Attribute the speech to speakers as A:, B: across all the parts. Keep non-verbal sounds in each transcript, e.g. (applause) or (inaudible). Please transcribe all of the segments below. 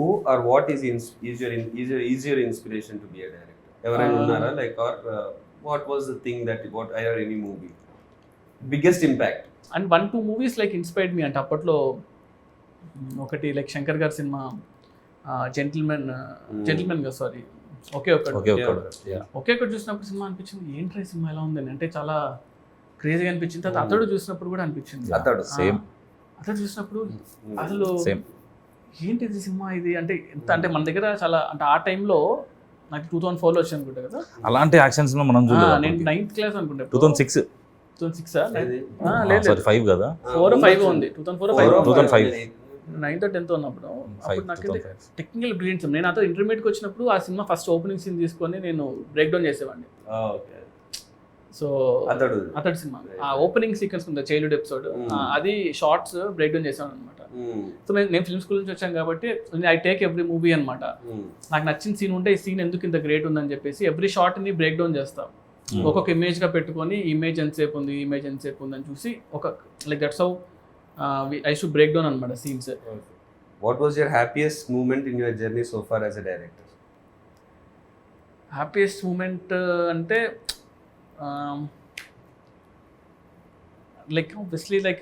A: Who are what is is your is is your inspiration to be a director ఎవరైనా
B: Uh,
A: ఉన్నారా? Like or what was the thing that what I or any movie biggest impact
B: and one two movies like inspired me అంటే అప్పట్లో ఒకటి like Shankar గారి cinema gentleman
A: Hmm.
B: జెంటిల్మెన్గా sorry ఒకే ఒకటి.
C: Okay okay Yeah.
B: ఒకే ఒకటి చూసినప్పుడు సినిమా అనిపించింది. ఏంట్రా ఈ సినిమా ఎలా ఉందని అంటే చాలా క్రేజీగా అనిపించింది. తర్వాత
A: Hmm.
B: అతడు చూసినప్పుడు కూడా అనిపించింది.
A: అతడు
C: సేమ్
B: అతడు చూసినప్పుడు అసలు
C: సేమ్
B: ఏంటి ఇది సినిమా ఇది? అంటే ఎంత అంటే మన దగ్గర చాలా అంటే ఆ టైంలో నాకు టూ థౌసండ్ ఫోర్లో వచ్చి అనుకుంటా కదా.
C: అలాంటి యాక్షన్స్లో మనం
B: ఆ, నేను
C: చూడలేదు
B: నైన్త్ క్లాస్ అనుకుంటా
C: two thousand six
B: two thousand six
C: Ah,
B: లేదు
C: సారీ ఫైవ్ కదా?
B: ఫోర్ ఫైవ్ ఉంది. Two thousand four five
C: 2005.
B: Ninth tenth ఉన్నప్పుడు.
C: ఫైవ్
B: అప్పుడు నాకైతే టెక్నికల్ బ్రిలియన్స్ నేను అతను ఇంటర్మీడియట్కి వచ్చినప్పుడు ఆ సినిమా ఫస్ట్ ఓపెనింగ్ సీన్ తీసుకొని నేను బ్రేక్ డౌన్ చేసేవాడిని
A: ఓకే
B: సో
A: అతడు.
B: అతడి సినిమా. ఆ ఓపెనింగ్ సీక్వెన్స్ ఉంది చైల్డ్హుడ్ ఎపిసోడ్. అది షార్ట్స్ బ్రేక్ డౌన్ చేసాను అనమాట సో నేను నేను ఫిల్మ్ స్కూల్ నుంచి వచ్చాను కాబట్టి ఐ టేక్ ఎవ్రీ మూవీ అనమాట నాకు నచ్చిన సీన్ ఉంటే ఈ సీన్ ఎందుకు ఇంత గ్రేట్ ఉందని చెప్పేసి ఎవ్రీ షార్ట్ని బ్రేక్ డౌన్ చేస్తాం.
C: Hmm.
B: ఒక్కొక్క ఇమేజ్గా పెట్టుకొని ఇమేజ్ ఎంతసేపు ఉంది ఇమేజ్ ఎంతసేపు ఉంది అని చూసి ఒక like that's how I should break down అనమాట scenes
A: What was your happiest moment in your journey so far as a director?
B: Happiest moment అంటే um, like obviously like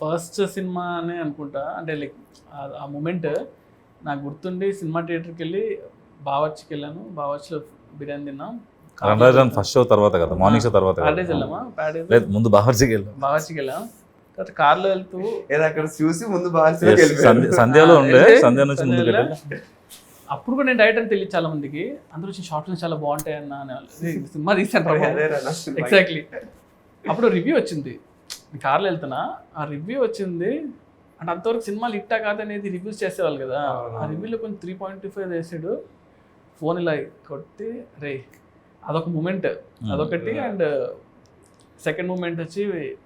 B: first cinema అనే అనుకుంటా. అంటే లైక్ ఆ మూమెంట్ నాకు గుర్తుండి cinema థియేటర్కి వెళ్ళి బావర్చికి వెళ్ళాను. బావర్చిలో బిర్యానీ తిన్నాం.
C: రణరాజన్ ఫస్ట్ షో తర్వాత కదా? మార్నింగ్ షో తర్వాత
B: ప్యాడేజ్
C: కదా
B: వెళ్ళామా? ప్యాడేజ్
C: లేదు ముందు బావర్చికి వెళ్ళాం.
B: బావర్చికి వెళ్ళాం. తర్వాత కార్లో వెళ్తూ
A: ఏదో అక్కడ చూసి ముందు
C: సంధ్య- సంధ్యలో ఉండే సంధ్య నుంచి ముందుకు వెళ్ళాం.
B: అప్పుడు కూడా నేను డైరెక్ట్ అని తెలియదు చాలా మందికి. అందరూ వచ్చి షార్ట్ ఫిల్మ్స్ చాలా బాగుంటాయి అన్న అనేవాళ్ళు. "ఏ, ఇది సినిమా తీసాను ఎగ్జాక్ట్లీ అప్పుడు రివ్యూ వచ్చింది. కార్లో వెళ్తున్నా ఆ రివ్యూ వచ్చింది. అంటే అంతవరకు సినిమాలు ఇట్టా కాదనేది రివ్యూస్ చేసేవాళ్ళు కదా. ఆ. రివ్యూలో కొంచెం త్రీ పాయింట్ ఫైవ్ వేసాడు. ఫోన్ ఇలా కొట్టి రే అదొక మూమెంట్ అదొకటి అండ్ సెకండ్ మూమెంట్ వచ్చి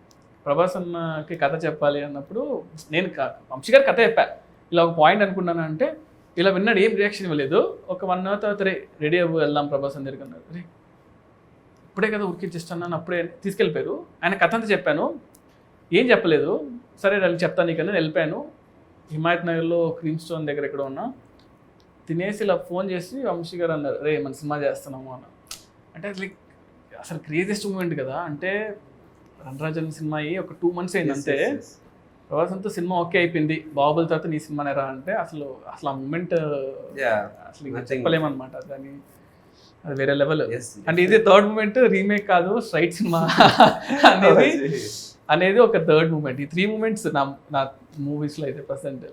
B: ప్రభాస్ అన్నకి కథ చెప్పాలి అన్నప్పుడు నేను వంశీ గారి కథ చెప్పా. ఇలా ఒక పాయింట్ అనుకున్నాను అంటే ఇలా విన్నాడు ఏం రియాక్షన్ ఇవ్వలేదు. ఒక వన్ అవర్ తర్వాత రే రెడీ అవ్వు వెళ్దాం ప్రభాస్ అని అన్నారు రే ఇప్పుడే కదా ఉరికించిస్తున్నాను అప్పుడే తీసుకెళ్ళిపోయారు. ఆయన కథ అంతా చెప్పాను. ఏం చెప్పలేదు. సరే నేను చెప్తాను నీకు అని వెళ్ళిపోయాను. హిమాయత్ నగర్లో క్రీమ్ స్టోన్ దగ్గర ఎక్కడ ఉన్నా తినేసి ఇలా ఫోన్ చేసి వంశీ గారు అన్నారు రే మన సినిమా చేస్తున్నాము అన్న. అంటే లైక్ అసలు క్రేజియస్ట్ మూమెంట్ కదా. అంటే రణరాజన్ సినిమా అయ్యి ఒక టూ మంత్స్ అయింది అంతే. ప్రభాస్ అంతా సినిమా ఓకే అయిపోయింది. బాహుబలి తర్వాత నీ సినిమానే రా అంటే అసలు అసలు ఆ మూమెంట్ అసలు. చెప్పలేమన్నమాట. దాన్ని అది వేరే లెవెల్ అంటే ఇది థర్డ్ మూమెంట్ రీమేక్ కాదు స్ట్రైట్ సినిమా (laughs) అనేది అనేది ఒక థర్డ్ మూమెంట్ ఈ త్రీ మూమెంట్స్ నా నా మూవీస్లో అయితే ప్రజెంట్